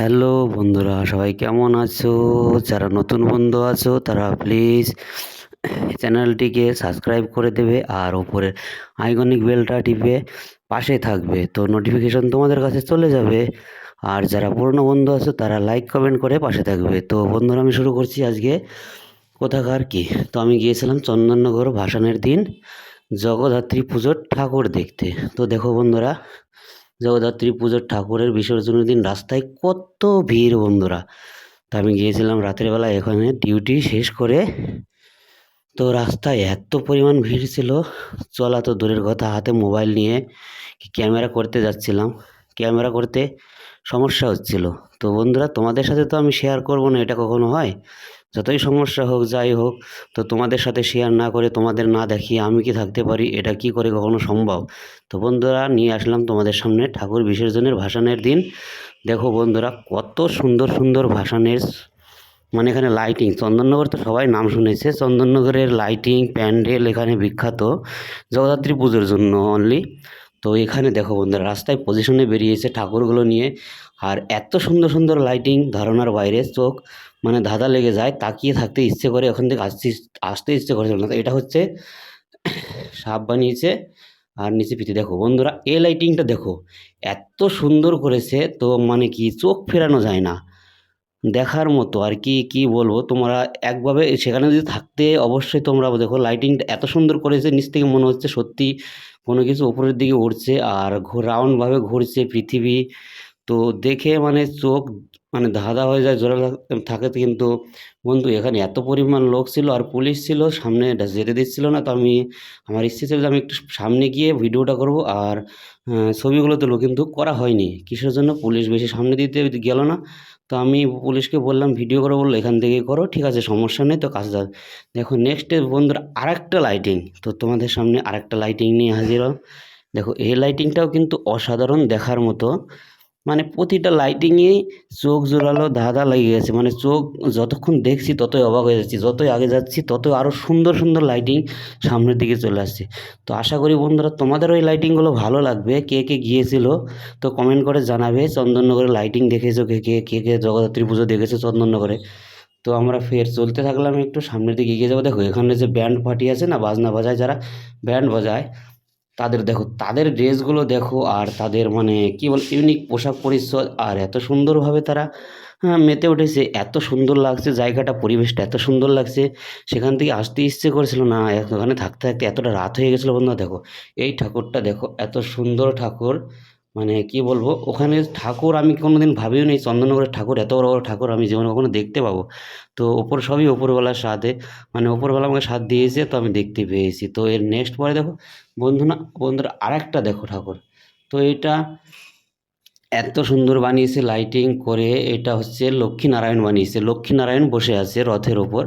Hello বন্ধুরা, সবাই কেমন আছো? যারা নতুন বন্ধু আছো, তারা প্লিজ চ্যানেলটিকে সাবস্ক্রাইব করে দেবে আর ওপরে আইকনিক বেলটা টিপে পাশে থাকবে। তো নোটিফিকেশন তোমাদের কাছে চলে যাবে। আর যারা পুরনো বন্ধু আছো, তারা লাইক কমেন্ট করে পাশে থাকবে। তো বন্ধুরা, আমি শুরু করছি আজকে কোথাকার কি? তো আমি গিয়েছিলাম চন্দননগর ভাসানের দিন জগদ্ধাত্রী পুজোর ঠাকুর দেখতে। তো দেখো বন্ধুরা জগদ্ধাত্রী পুজোর ঠাকুরের বিসর্জনের দিন রাস্তায় কত ভিড়, বন্ধুরা। তা আমি গিয়েছিলাম রাতের বেলা এখানে ডিউটি শেষ করে তো রাস্তায় এত পরিমাণ ভিড় ছিল। চলা তো দূরের কথা, হাতে মোবাইল নিয়ে ক্যামেরা করতে যাচ্ছিলাম। ক্যামেরা করতে সমস্যা হচ্ছিল। তো বন্ধুরা, তোমাদের সাথে তো আমি শেয়ার করব না, এটা কখনো হয়? যতই সমস্যা হোক, যাই হোক, তো তোমাদের সাথে শেয়ার না করে তোমাদের না দেখিয়ে আমি কি থাকতে পারি? এটা কি করে কখনো সম্ভব? তো বন্ধুরা, নিয়ে আসলাম তোমাদের সামনে ঠাকুর বিসর্জনের ভাসানের দিন। দেখো বন্ধুরা, কত সুন্দর সুন্দর ভাসানের মানে এখানে লাইটিং চন্দননগর তো সবাই নাম শুনেছে। চন্দননগরের লাইটিং প্যান্ডেল এখানে বিখ্যাত। জগদ্ধাত্রী পুজোর জন্য অনলি তো এখানে দেখো বন্ধুরা, রাস্তায় পজিশনে বেরিয়েছে ঠাকুরগুলো নিয়ে। আর এত সুন্দর সুন্দর লাইটিং ধারণার বাইরে। চোখ মানে ধাঁধা লেগে যায়, তাকিয়ে থাকতে ইচ্ছে করে ওখান থেকে আসতে আসতে ইচ্ছে করেছিল না। এটা হচ্ছে সাপ বানিয়েছে আর নিচে পিঠে। দেখো বন্ধুরা, এ লাইটিংটা দেখো। এত সুন্দর করেছে তো মানে কি চোখ ফেরানো যায় না। দেখার মতো আর কি কি বলব? তোমরা একভাবে সেখানে যদি থাকতে অবশ্যই তোমরা দেখো লাইটিংটা এত সুন্দর করেছে, নিচ থেকে মনে হচ্ছে সত্যি কোনো কিছু ওপরের দিকে উঠছে আর রাউন্ডভাবে ঘুরছে পৃথিবী। তো দেখে মানে চোখ মানে ধাঁধা হয়ে যায়, জোরে থাকে কিন্তু বন্ধু এখানে এত পরিমাণ লোক ছিল আর পুলিশ ছিল, সামনে যেতে দিচ্ছিল না তো আমি, আমার ইচ্ছে ছিল যে আমি একটু সামনে গিয়ে ভিডিওটা করব আর ছবিগুলো তুলব কিন্তু করা হয়নি। কিসের জন্য? পুলিশ বেশি সামনে দিতে গেল না। তো আমি পুলিশকে বললাম, ভিডিও করে, বলল, এখান থেকে করো, ঠিক আছে, সমস্যা নেই, তো কাজ দাও দেখো নেক্সট বন্ধুরা আরেকটা লাইটিং তো তোমাদের সামনে আরেকটা লাইটিং নিয়ে হাজির। দেখো, এই লাইটিংটাও কিন্তু অসাধারণ দেখার মতো। মানে প্রতিটা লাইটিংয়েই চোখ জোড়ালো ধাঁধা লেগে গেছে। মানে চোখ যতক্ষণ দেখছি ততই অবাক হয়ে যাচ্ছি, যতই আগে যাচ্ছি ততই আরও সুন্দর সুন্দর লাইটিং সামনের দিকে চলে আসছে। তো আশা করি বন্ধুরা তোমাদের ওই লাইটিংগুলো ভালো লাগবে। কে কে গিয়েছিল তো কমেন্ট করে জানাবে। চন্দননগরে লাইটিং দেখেছ? কে কে কে কে জগদ্ধাত্রী পুজো দেখেছ চন্দননগরে? তো আমরা ফের চলতে থাকলাম একটু সামনের দিকে এগিয়ে যাব। দেখো, এখানে যে ব্যান্ড পার্টি আছে না, বাজনা বাজায় যারা ব্যান্ড বাজায়। তাদের দেখো তাদের ড্রেসগুলো দেখো আর তাদের মানে কী বল ইউনিক পোশাক পরিচ্ছদ আর এত সুন্দরভাবে তারা হ্যাঁ, মেতে উঠেছে। এত সুন্দর লাগছে জায়গাটা পরিবেশটা এত সুন্দর লাগছে। সেখান থেকে আসতে ইচ্ছে করেছিল না ওখানে থাকতে থাকতে এতটা রাত হয়ে গেছিল বন্ধুরা দেখো। এই ঠাকুরটা দেখো এত সুন্দর ঠাকুর। মানে কি বলব, ওখানে ঠাকুর আমি কোনোদিন ভাবিও নি চন্দননগরের ঠাকুর, এত বড় বড় ঠাকুর আমি জীবনে কখনো দেখতে পাবো। তো ওপর সবই ওপরওয়ালার সাথে মানে ওপরওয়ালা আমাকে সাথ দিয়েছে, তো আমি দেখতে পেয়েছি। তো এর নেক্সট পরে দেখো বন্ধু না বন্ধুরা, আরেকটা দেখো ঠাকুর। তো এটা এত সুন্দর বানিয়েছে লাইটিং করে, এটা হচ্ছে লক্ষ্মীনারায়ণ বানিয়েছে। লক্ষ্মীনারায়ণ বসে আছে রথের ওপর।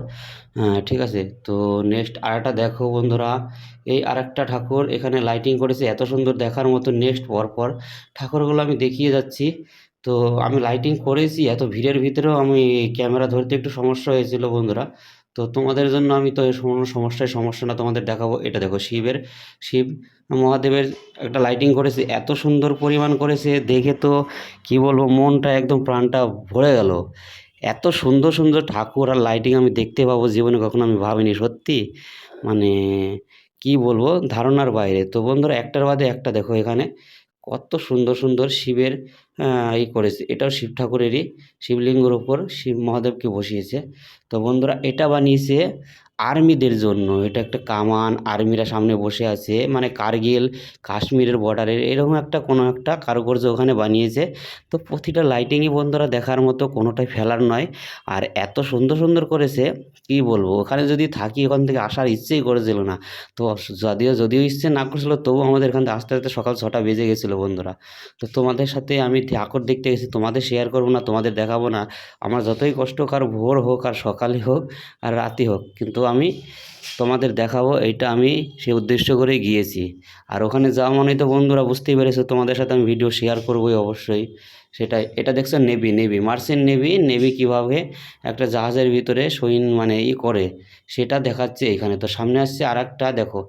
হ্যাঁ ঠিক আছে? তো নেক্সট আরেকটা দেখো বন্ধুরা। এই আরেকটা ঠাকুর এখানে লাইটিং করেছে, এত সুন্দর দেখার মতো নেক্সট পরপর। ঠাকুরগুলো আমি দেখিয়ে যাচ্ছি। তো আমি লাইটিং করেছি, এত ভিড়ের ভিতরেও আমি ক্যামেরা ধরতে একটু সমস্যা হয়েছিল বন্ধুরা। তো তোমাদের জন্য আমি তো কোনো সমস্যায় সমস্যা না তোমাদের দেখাবো। এটা দেখো শিবের, শিব মহাদেবের একটা লাইটিং করেছে, এত সুন্দর পরিমাণ করেছে, দেখে তো কি বলব, মনটা একদম প্রাণটা ভরে গেল। এত সুন্দর সুন্দর ঠাকুর আর লাইটিং আমি দেখতে পাবো জীবনে, কখনো আমি ভাবিনি, সত্যি। মানে কি বলব, ধারণার বাইরে। তো বন্ধুরা, একটার বাদে একটা দেখো এখানে। কত সুন্দর সুন্দর শিবের ই করেছে। এটাও শিব ঠাকুরেরই। শিবলিঙ্গর ওপর শিব মহাদেবকে বসিয়েছে। তো বন্ধুরা এটা বানিয়েছে আর্মিদের জন্য, এটা একটা কামান, আর্মিরা সামনে বসে আছে মানে কার্গিল, কাশ্মীরের বর্ডারের এরকম একটা কোনো একটা কারুকার্য ওখানে বানিয়েছে। তো প্রতিটা লাইটিংই বন্ধুরা দেখার মতো কোনোটাই ফেলার নয়। আর এত সুন্দর সুন্দর করেছে, কি বলব, ওখানে যদি থাকি ওখান থেকে আসার ইচ্ছেই করেছিল না। তো যদিও যদিও ইচ্ছে না করছিল, তবুও আমাদের এখান থেকে আস্তে আস্তে সকাল ছটা বেজে গেছিল বন্ধুরা। তো তোমাদের সাথে আমি ঠাকুর দেখতে গেছি, তোমাদের শেয়ার করব না, তোমাদের দেখাবো না। আমার যতই কষ্ট হোক আর ভোর হোক আর সকালে হোক আর রাতে হোক, কিন্তু আমি তোমাদের দেখাবো, এইটা আমি সে উদ্দেশ্য করে গিয়েছি। আর ওখানে যাওয়া মানে তো বন্ধুরা বুঝতেই পেরেছ, তোমাদের সাথে আমি ভিডিও শেয়ার করবোই অবশ্যই। সেটাই, এটা দেখছ navy navy merchant navy navy কীভাবে একটা জাহাজের ভিতরে সৈন মানে ই করে, সেটা দেখাচ্ছে এখানে। তো সামনে আসছে আর একটা দেখো,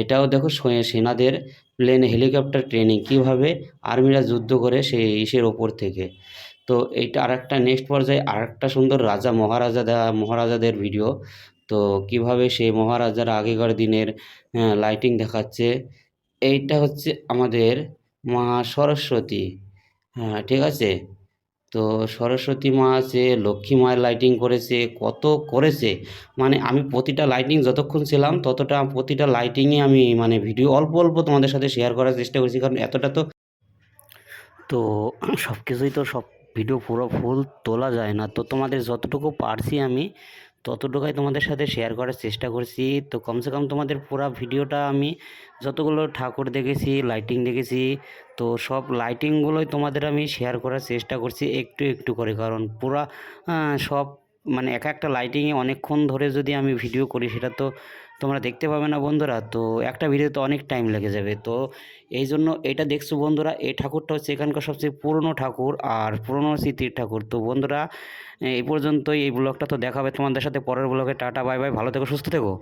এটাও দেখো সেনাদের প্লেন হেলিকপ্টার ট্রেনিং কীভাবে আর্মিরা যুদ্ধ করে সেই ইসের ওপর থেকে। তো এইটা আরেকটা নেক্সট পর্যায়ে আর একটা সুন্দর রাজা, মহারাজা মহারাজাদের ভিডিও তো কীভাবে সেই মহারাজারা আগেকার দিনের লাইটিং দেখাচ্ছে, এইটা হচ্ছে আমাদের মা সরস্বতী হ্যাঁ ঠিক আছে? তো সরস্বতী মা আছে, লক্ষ্মী মায়ের লাইটিং করেছে, কত করেছে? মানে আমি প্রতিটা লাইটিং যতক্ষণ ছিলাম, ততটা প্রতিটা লাইটিংয়ে আমি মানে ভিডিও অল্প অল্প তোমাদের সাথে শেয়ার করার চেষ্টা করছি, কারণ এতটা তো তো সব কিছুই তো সব ভিডিও পুরো ফুল তোলা যায় না। তো তোমাদের যতটুকু পারছি আমি ততটুকুই তোমাদের সাথে শেয়ার করার চেষ্টা করছি। তো কমসে কম তোমাদের পুরো ভিডিওটা আমি যতগুলো ঠাকুর দেখেছি লাইটিং দেখেছি, তো সব লাইটিংগুলোই তোমাদের আমি শেয়ার করার চেষ্টা করছি একটু একটু করে। কারণ পুরা সব মানে এক একটা লাইটিংয়ে অনেকক্ষণ ধরে যদি আমি ভিডিও করি, সেটা তো তোমরা দেখতে পাবে না বন্ধুরা। তো একটা ভিডিওতে অনেক টাইম লেগে যাবে। তো এই জন্য এটা দেখছ বন্ধুরা, এই ঠাকুরটা হচ্ছে এখানকার সবচেয়ে পুরনো ঠাকুর আর পুরনো স্মৃতির ঠাকুর। তো বন্ধুরা এই পর্যন্তই এই ব্লগটা তো দেখাবে তোমাদের সাথে। পরের ব্লগে টাটা বাই বাই ভালো থেকো, সুস্থ থেকো।